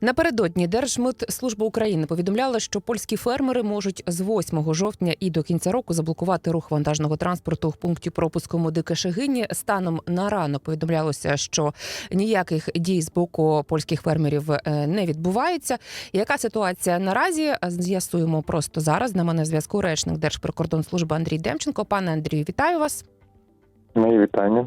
Напередодні Держмитслужба України повідомляла, що польські фермери можуть з 8 жовтня і до кінця року заблокувати рух вантажного транспорту в пункті пропуску Модике Шегині. Станом на ранок повідомлялося, що ніяких дій з боку польських фермерів е, не відбувається. Яка ситуація наразі? З'ясуємо просто зараз. На мене зв'язку речник Держприкордонслужби Андрій Демченко. Пане Андрію, вітаю вас. Мої вітання.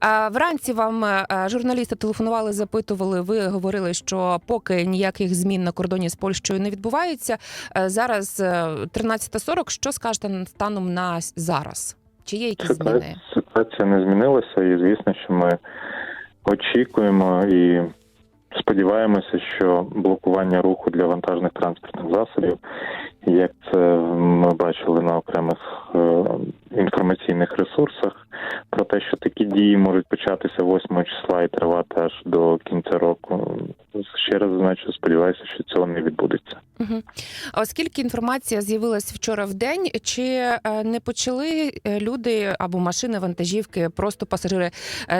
А, Вранці вам е, журналісти телефонували, запитували. Ви говорили, що поки ніяких змін на кордоні з Польщею не відбувається. Е, Зараз е, 13.40. Що скажете станом на зараз? Чи є якісь зміни? Ситуація, ситуація не змінилася, і звісно, що ми очікуємо і сподіваємося, що блокування руху для вантажних транспортних засобів, як це ми бачили на окремих е, інформаційних ресурсах, про те, що такі дії можуть початися 8 числа і тривати аж до кінця року. Ще раз значу, сподіваюся, що цього не відбудеться. Угу. А оскільки інформація з'явилась вчора в день, чи е, не почали е, люди або машини, вантажівки, просто пасажири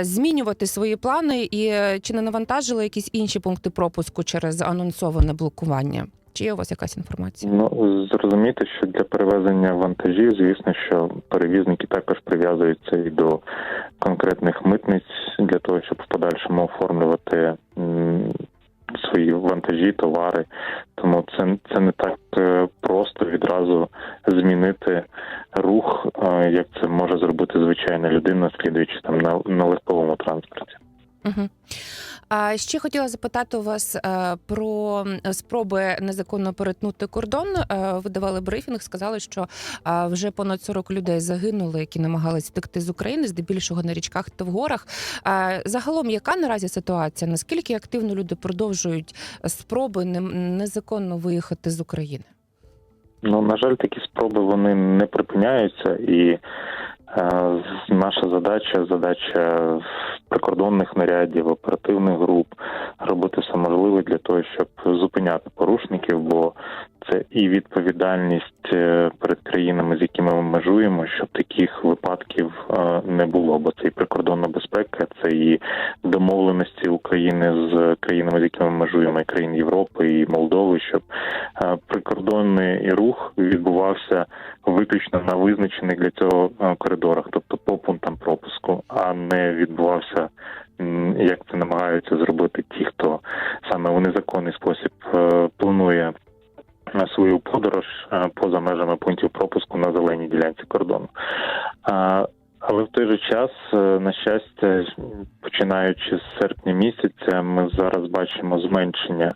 змінювати свої плани, і чи не навантажили якісь інші пункти пропуску через анонсоване блокування? Чи є у вас якась інформація? Ну зрозуміти, що для перевезення вантажів, звісно, що перевізники також прив'язуються і до конкретних митниць для того, щоб в подальшому оформлювати свої вантажі, товари. Тому це це не так е, просто відразу змінити рух, е, як це може зробити звичайна людина, слідуючи там на, на легковому транспорті. Угу. А ще хотіла запитати у вас е, про спроби незаконно перетнути кордон. Е, Ви давали брифінг, сказали, що е, вже понад 40 людей загинули, які намагались втекти з України, здебільшого на річках та в горах. Е, Загалом, яка наразі ситуація? Наскільки активно люди продовжують спроби незаконно виїхати з України? Ну, на жаль, такі спроби вони не припиняються, і е, наша задача, задача прикордонних нарядів, оперативних груп робити все можливе для того, щоб зупиняти порушників, бо це і відповідальність е, перед країнами, з якими ми межуємо, щоб таких випадків е, не було. Бо це і прикордонна безпека, це і домовленості України з країнами, з якими ми межуємо, і країн Європи і Молдови, щоб е, прикордонний рух відбувався виключно на визначених для цього коридорах, тобто по пунктам пропуску, а не відбувався. Як це намагаються зробити ті, хто саме у незаконний спосіб планує свою подорож е, поза межами пунктів пропуску на зеленій ділянці кордону. Але в той же час, е, на щастя, починаючи з серпня місяця, ми зараз бачимо зменшення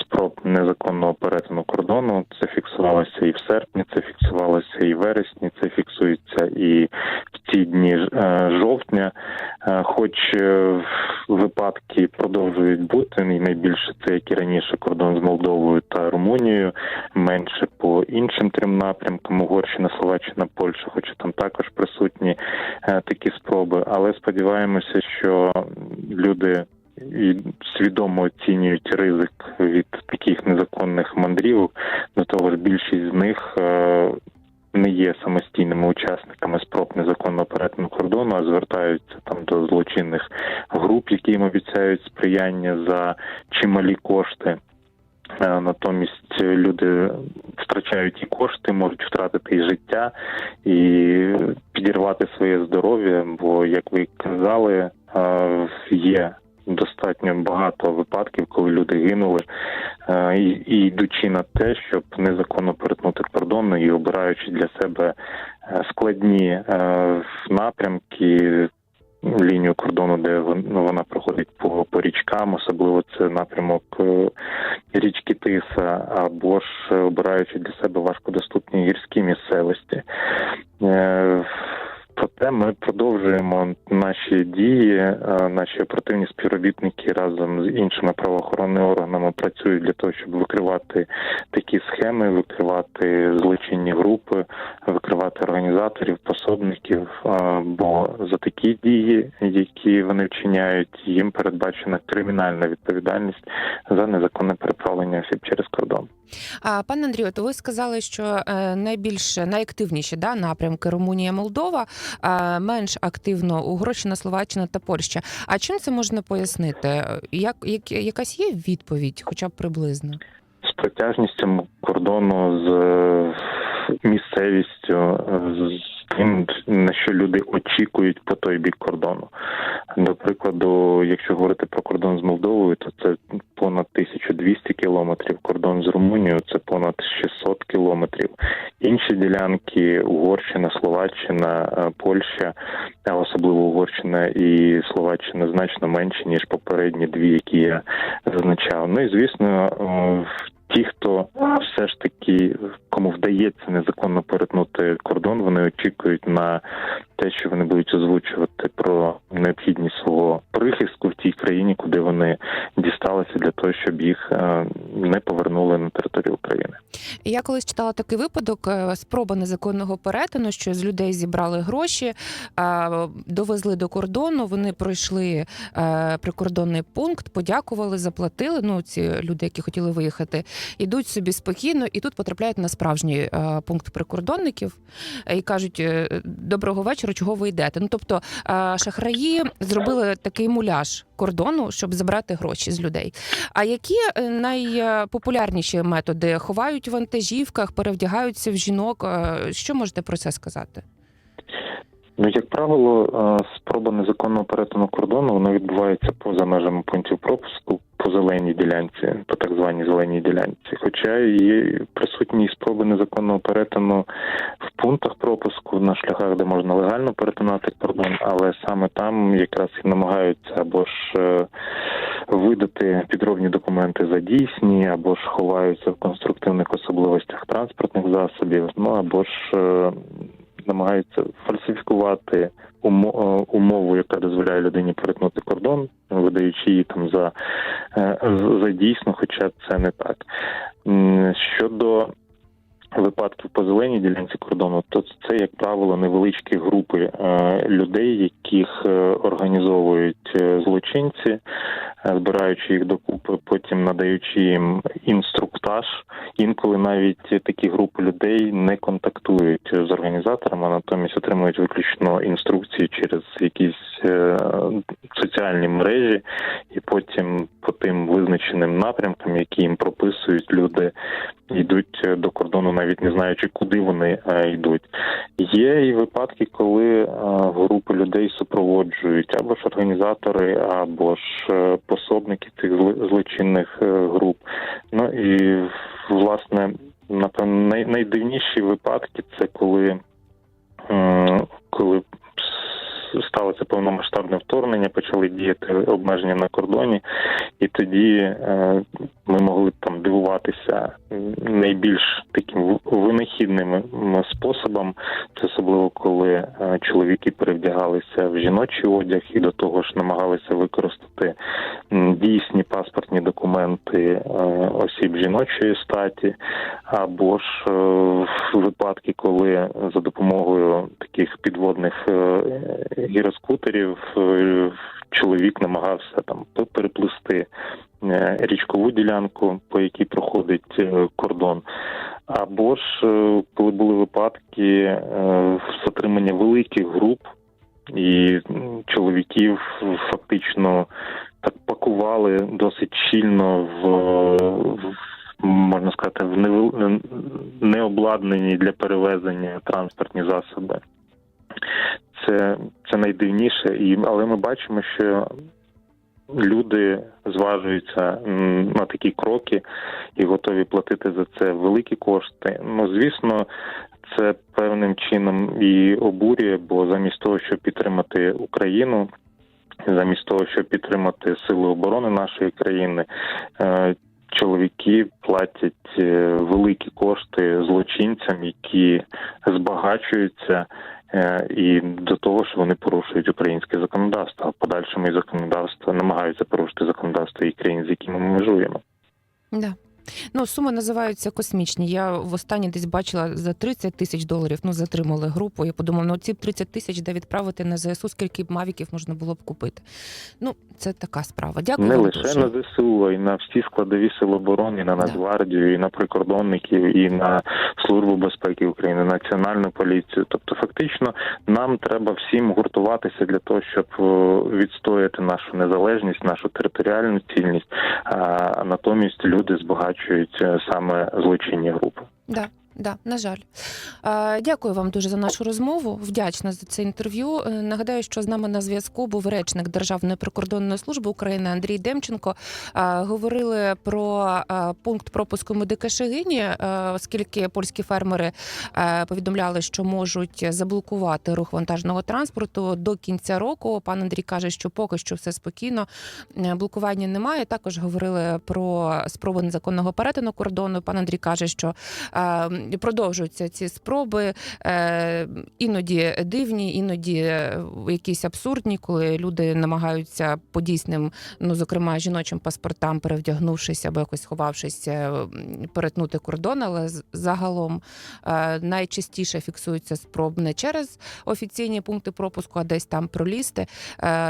спроб незаконного перетину кордону. Це фіксувалося і в серпні, це фіксувалося і в вересні, це фіксується і в ці дні е, жовтня. Е, Хоч е, випадки продовжують бути, і найбільше це як і раніше кордон з Молдовою та Румунією, менше по іншим трьом напрямкам Угорщина, Словаччина, Польща, хоча там також присутні такі спроби. Але сподіваємося, що люди і свідомо оцінюють ризик від таких незаконних мандрівок. До того ж, більшість з них е, не є самостійними учасниками спроб незаконного перетину кордону, а звертаються там до злочинних груп, які їм обіцяють сприяння за чималі кошти. Е, Натомість люди втрачають і кошти, можуть втратити і життя, і підірвати своє здоров'я. Бо, як ви казали, е, є достатньо багато випадків, коли люди гинули, е, і, йдучи на те, щоб незаконно перетнути кордон і обираючи для себе е, складні е, напрямки. Лінію кордону, де вон- вона проходить по, по річкам, особливо це напрямок річки Тиса, або ж обираючи для себе важкодоступні гірські місцевості. Е, Проте ми продовжуємо наші дії. е, Наші оперативні співробітники разом з іншими правоохоронними органами працюють для того, щоб викривати такі схеми, викривати злочинні групи, викривати організаторів, пособників. е, Бо за такі дії, які вони вчиняють, їм передбачена кримінальна відповідальність за незаконне переправлення осіб через кордон. Пане Андрію, то ви сказали, що е, найбільш найактивніші да, напрямки Румунія, Молдова, менш активно Угорщина, Словаччина та Польща. А чим це можна пояснити? Як, як якась є відповідь, хоча б приблизно? з протяжністю кордону, з е, місцевістю, з тим, на що люди очікують по той бік кордону. До прикладу, якщо говорити про кордон з Молдовою, то це понад 1200 кілометрів. Кордон з Румунією це понад 600 кілометрів. Інші ділянки Угорщина, Словаччина, е, Польща, а особливо Угорщина і Словаччина значно менші ніж попередні дві, які я зазначав. Ну і звісно, е, ті, хто все ж таки кому вдається незаконно перетнути кордон, вони очікують на те, що вони будуть озвучувати про необхідність свого прихистку в тій країні, куди вони дісталися, для того, щоб їх е, не повернули на територію України. Я колись читала такий випадок: е, спроба незаконного перетину, що з людей зібрали гроші, довезли до кордону. Вони пройшли е, прикордонний пункт, подякували, заплатили. Ну ці люди, які хотіли виїхати, ідуть собі спокійно, і тут потрапляють на справжній е, пункт прикордонників е, і кажуть: е, доброго вечора, чого ви йдете? Ну тобто шахраї зробили такий муляж кордону, щоб забрати гроші з людей. А які найпопулярніші методи ховають в вантажівках, перевдягаються в жінок? Що можете про це сказати? Ну, як правило, е, спроба незаконного перетину кордону вона відбувається поза межами пунктів пропуску по зеленій ділянці, по так званій зеленій ділянці. Хоча є присутні спроби незаконного перетину в пунктах пропуску на шляхах, де можна легально перетинати кордон, але саме там якраз і намагаються або ж е, видати підробні документи за дійсні, або ж ховаються в конструктивних особливостях транспортних засобів, ну або ж е, намагаються фальсифікувати е, умову, яка дозволяє людині перетнути кордон, видаючи її там за, е, за дійсно, хоча це не так. Щодо випадків по зеленій ділянці кордону, то це, як правило, невеличкі групи е, людей, яких організовують злочинці, збираючи їх докупи, потім надаючи їм інструктаж. Інколи навіть такі групи людей не контактують з організаторами, а натомість отримують виключно інструкції через якісь е, соціальні мережі, і потім по тим визначеним напрямкам, які їм прописують люди, йдуть е, до кордону, навіть не знаючи, куди вони е, йдуть. Є і випадки, коли групи людей супроводжують або ж організатори, або ж пособники цих злочинних е, груп. Ну і власне, напевно, най- найдивніші випадки це коли, коли сталося повномасштабне вторгнення, почали діяти обмеження на кордоні, і тоді е, ми могли там дивуватися найбільш таким винахідним способом. Це особливо коли е, чоловіки перевдягалися в жіночий одяг і до того ж намагалися використати дійсні паспортні документи е, осіб жіночої статі, або ж в випадки, коли за допомогою таких підводних е, гіроскутерів е, чоловік намагався там переплисти е, річкову ділянку, по якій проходить кордон. Або ж коли були випадки е, затримання великих груп, і чоловіків фактично так пакували досить щільно в, в можна сказати, в необладнані для перевезення транспортні засоби. Це, це найдивніше, і але ми бачимо, що люди зважуються на такі кроки і готові платити за це великі кошти. Ну, звісно, це певним чином і обурює, бо замість того, щоб підтримати Україну, замість того, щоб підтримати сили оборони нашої країни, е, чоловіки платять е, великі кошти злочинцям, які збагачуються. Е, І до того ж вони порушують українське законодавство, а подальшому і законодавство намагаються порушити законодавство і країн, з якими ми межуємо. Да. Ну, суми називаються космічні. Я востаннє десь бачила за 30 тисяч доларів. Ну, затримали групу. Я подумав, ну ці б 30 тисяч де відправити на ЗСУ, скільки б мавіків можна було б купити. Ну, це така справа. Дякую. Не лише дуже. на ЗСУ, а й на всі складові сил оборони, на Нацгвардію, і на прикордонників, і на Службу безпеки України, Національну поліцію. Тобто, фактично, нам треба всім гуртуватися для того, щоб е, відстояти нашу незалежність, нашу територіальну цільність. А натомість люди збагачують е, саме злочинні групи. Да, да, на жаль. Дякую вам дуже за нашу розмову. Вдячна за це інтерв'ю. Е, Нагадаю, що з нами на зв'язку був речник Державної прикордонної служби України Андрій Демченко. Говорили про пункт пропуску медика Шегині, е, оскільки польські фермери е, повідомляли, що можуть заблокувати рух вантажного транспорту до кінця року. Пан Андрій каже, що поки що все спокійно, блокування немає. Також говорили про спроби незаконного перетину кордону. Пан Андрій каже, що е, продовжуються ці спроби, е, іноді дивні, іноді е, якісь абсурдні, коли люди намагаються по дійсним, ну зокрема жіночим паспортам, перевдягнувшись або якось сховавшись, е, перетнути кордон. Але загалом найчастіше фіксуються спроб не через офіційні пункти пропуску, а десь там пролізти.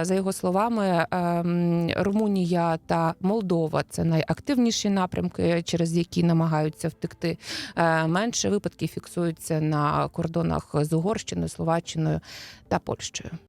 За його словами, ем, Румунія та Молдова це найактивніші напрямки, через які намагаються втекти. Е, Менше випадків фіксуються на кордонах з Угорщиною, Словаччиною та Польщею.